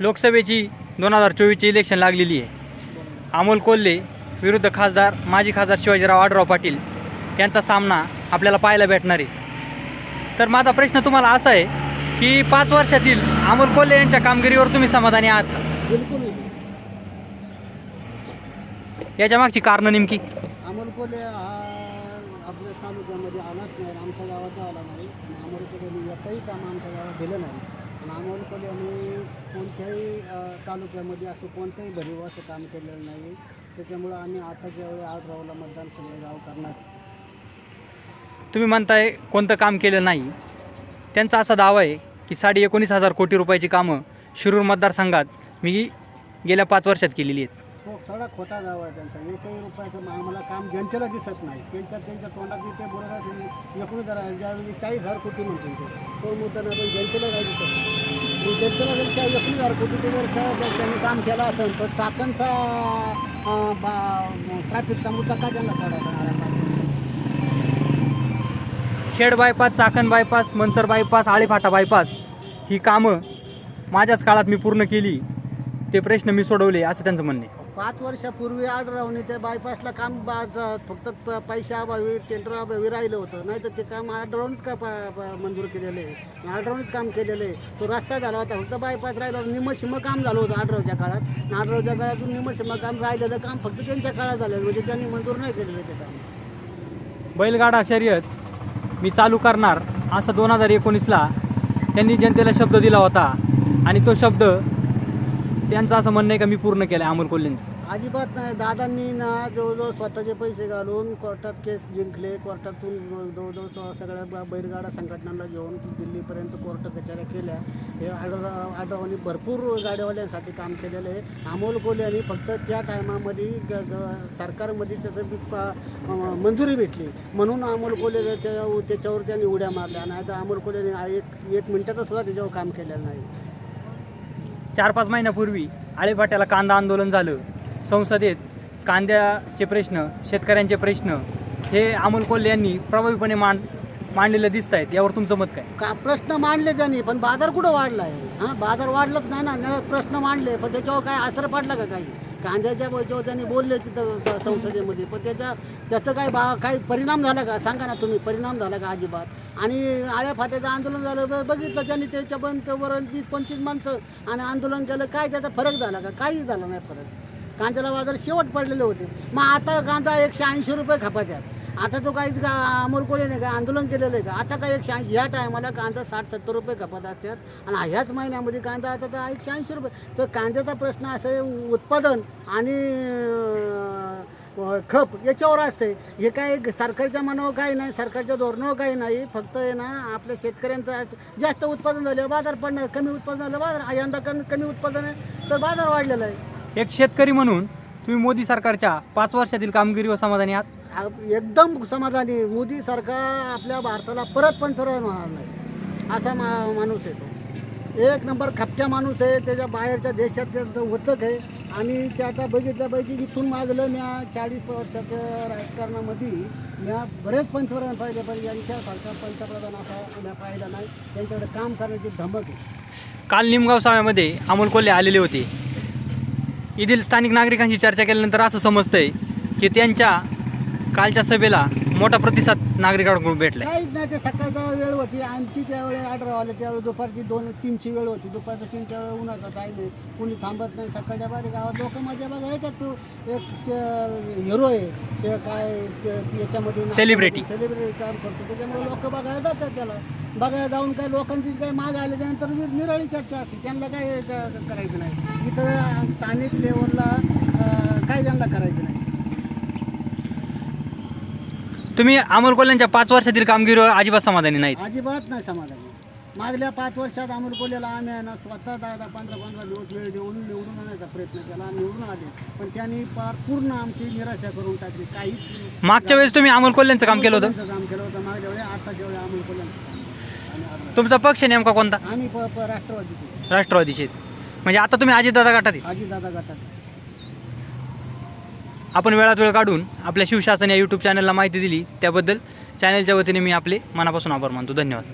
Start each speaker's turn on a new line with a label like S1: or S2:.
S1: लोकसभेची दोन हजार चोवीसची इलेक्शन लागलेली आहे. अमोल कोल्हे विरुद्ध खासदार माजी खासदार शिवाजीराव आडराव पाटील यांचा सामना आपल्याला पाहायला भेटणार आहे. तर माझा प्रश्न तुम्हाला असा आहे की पाच वर्षातील अमोल कोल्हे यांच्या कामगिरीवर तुम्ही समाधानी आहात याच्या मागची कारणं नेमकी?
S2: अमोल कोल्हे आपल्या तालुक्यामध्ये आलाच नाही आमच्या गावात आला नाही. अमोल कोल्हे काही काम आमच्या गावात दिलं नाही. आणि आम्ही कोणत्याही तालुक्यामध्ये असं कोणत्याही भरीव असं काम केलेलं नाही त्याच्यामुळं आम्ही आता ज्यावेळी आठ राहूला मतदान सगळे गाव करणार.
S1: तुम्ही म्हणताय कोणतं काम केलं नाही. त्यांचा असा दावा आहे की साडे एकोणीस हजार कोटी रुपयाची कामं शिरूर मतदारसंघात मी गेल्या पाच वर्षात केलेली आहेत.
S2: हो सगळा खोटा गाव आहे त्यांचा. एकही रुपयाचं आम्हाला काम जनतेला दिसत नाही. त्यांच्या त्यांच्या तोंडात ते बोलत असेल एकूण जरा ज्यावेळी चाळीस हजार कोटी म्हणतो ते. तो मुद्दा पण जनतेला काय दिसत नाही. जनतेला जर चाळीस एकूण हजार कोटी जर त्यांनी काम केलं असेल तर चाकणचा ट्रॅफिकचा मुद्दा का त्यांना सोडायचा
S1: Khed bypass Chakan bypass Mansar bypass Alephata bypass ही कामं माझ्याच काळात मी पूर्ण केली. ते प्रश्न मी सोडवले असं त्यांचं म्हणणे
S2: पाच वर्षापूर्वी आड राहून बायपासला काम बाज फक्त प- पैशा अभावी टेंडर अभावी राहिलं होतं. नाही तर ते काम आड का पा प- मंजूर केलेलं? आहे आड काम केलेलं. आहे तो रस्ता झाला होता फक्त बायपास राहिला होता. निमशिम काम झालं होतं आडरावच्या काळात. आडरावच्या काळातून निमशिम काम राहिलेलं काम फक्त त्यांच्या काळात झालं म्हणजे त्यांनी मंजूर नाही केलेलं ते काम.
S1: बैलगाडा शर्यत मी चालू करणार असं दोन हजार एकोणीसला त्यांनी जनतेला शब्द दिला होता. आणि तो शब्द त्यांचं असं म्हणणं आहे का मी पूर्ण केलं अमोल कोल्हेंचं?
S2: अजिबात नाही. दादांनी ना जवळजवळ स्वतःचे पैसे घालून कोर्टात केस जिंकले. कोर्टातून जवळजवळ स- सगळ्या ब- बैलगाडा संघटनांना घेऊन दिल्लीपर्यंत कोर्ट कचऱ्या केल्या. हे आढळ आढळवानी भरपूर गाड्यावाल्यांसाठी काम केलेलं आहे. अमोल कोल्हे यांनी फक्त त्या टायमामध्ये ग ग सरकारमध्ये त्याचं बी अं, मंजुरी भेटली. म्हणून अमोल कोल्हे त्या त्याच्यावर त्यांनी उड्या मारल्या. नाही तर अमोल कोल्हेने एक एक मिनिटाचं सुद्धा त्याच्यावर काम केलेलं नाही.
S1: चार पाच महिन्यापूर्वी आळेफाट्याला कांदा आंदोलन झालं. संसदेत कांद्याचे प्रश्न शेतकऱ्यांचे प्रश्न हे अमोल कोल्हे यांनी प्रभावीपणे मांड मांडलेलं दिसत आहेत यावर तुमचं मत काय?
S2: का प्रश्न मांडले त्यांनी पण बाजार कुठं वाढला आहे हां बाजार वाढलंच नाही ना. न- प्रश्न मांडले पण त्याच्यावर काय असर पडला का काही? कांद्याच्या याच्यावर त्यांनी बोलले तिथं स- संसदेमध्ये. पण त्याच्या त्याचं काय बा काही परिणाम झाला का? सांगा ना तुम्ही परिणाम झाला का अजिबात? आणि आळ्या फाट्याचं आंदोलन झालं. ब- बघितलं त्यांनी त्याच्या पण त्यावर वीस पंचवीस माणसं आणि आंदोलन केलं. काय त्याचा फरक झाला का? काही झाला नाही फरक. कांद्याला बाजार शेवट पडलेले होते. मग आता कांदा एकशे ऐंशी रुपये खपात आहेत आता तो काही का अमोल नाही काय आंदोलन केलेलं आहे का? आता काय एकशे ऐंशी ह्या टायमाला कांदा साठ सत्तर रुपये खपत असतात आणि ह्याच महिन्यामध्ये कांदा आता तर एकशे ऐंशी रुपये. तर कांद्याचा प्रश्न असं आहे उत्पादन आणि खप याच्यावर असते हे काय सरकारच्या मनावर काही नाही सरकारच्या धोरणावर काही नाही. फक्त आहे ना आपल्या शेतकऱ्यांचं जास्त उत्पादन झालं बाजार पडणार कमी उत्पादन झालं बाजार यंदा कमी कमी उत्पादन आहे तर बाजार वाढलेला आहे.
S1: एक शेतकरी म्हणून तुम्ही मोदी सरकारच्या पाच वर्षातील कामगिरीवर समाधानी आहात?
S2: एकदम समाधानी. मोदी सरकार आपल्या भारताला परत पंतप्रधान होणार नाही. असा मा माणूस आहे तो. एक नंबर खपच्या माणूस आहे. त्याच्या बाहेरच्या देशात त्याचं वचक आहे. आणि त्या आता बघितल्यापैकी इथून मागलं म्या चाळीस वर्षाच्या राजकारणामध्ये म्या बरेच पंतप्रधान पाहिले पण यांच्यासारखा पंतप्रधान असा म्या पाहिला नाही. त्यांच्याकडे काम करण्याची धमक आहे.
S1: काल निमगाव साव्यामध्ये अमोल कोल्हे आलेले होते. येथील स्थानिक नागरिकांशी चर्चा केल्यानंतर असं समजतंय की त्यांच्या कालच्या सभेला मोठा प्रतिसाद नागरिकांकडून
S2: काहीच नाही ते सकाळचा वेळ होती आमची त्यावेळी ऑर्डर आले त्यावेळी दुपारची दोन तीनची वेळ होती. दुपारच्या तीनच्या वेळ उन्हाचा टाईम आहे. कुणी थांबत नाही सकाळच्या बाहेर गावात लोक माझ्या बघा येतात तू एक हिरो आहे. काय याच्यामध्ये
S1: Celebrity.
S2: सेलिब्रिटी काम करतो. त्याच्यामुळे लोक बघायला जातात त्याला. बघायला जाऊन काय लोकांची काय माग आले त्यानंतर नि- निराळी चर्चा असते. त्यांना काय करायचं नाही. इथं स्थानिक लेवलला काय त्यांना करायचं नाही.
S1: तुम्ही अमोल कोल्हेंच्या पाच वर्षातील कामगिरीवर अजिबात समाधानी नाहीत.
S2: अजिबात नाही समाधानी. मागल्या पाच वर्षात अमोल कोल्ह्याला आम्ही आहे ना स्वतः दहा दहा पंधरा पंधरा दिवस वेळ देऊन निवडून आणायचा प्रयत्न केला निवडून आले. पण त्यांनी पार पूर्ण आमची निराशा करून टाकली. काहीच
S1: मागच्या वेळेस तुम्ही अमोल कोल्हेंचं काम केलं होतं?
S2: कोल्ह्यांचं काम केलं होतं. मागच्या वेळी आताच्या वेळी अमोल कोल्ह्यांचं काम केलं. आणि आम्ही-
S1: तुमचा पक्ष नेमका कोणता?
S2: आम्ही प प- राष्ट्रवादीचे.
S1: राष्ट्रवादीचे. म्हणजे आता तुम्ही अजितदादा गटात आहे.
S2: अजितदादा गटात
S1: आपण वेळात वेळ काढून आपल्या शिवशासन या यूट्यूब चॅनलला माहिती दिली त्याबद्दल चॅनलच्या वतीने मी आपले मनापासून आभार मानतो. धन्यवाद.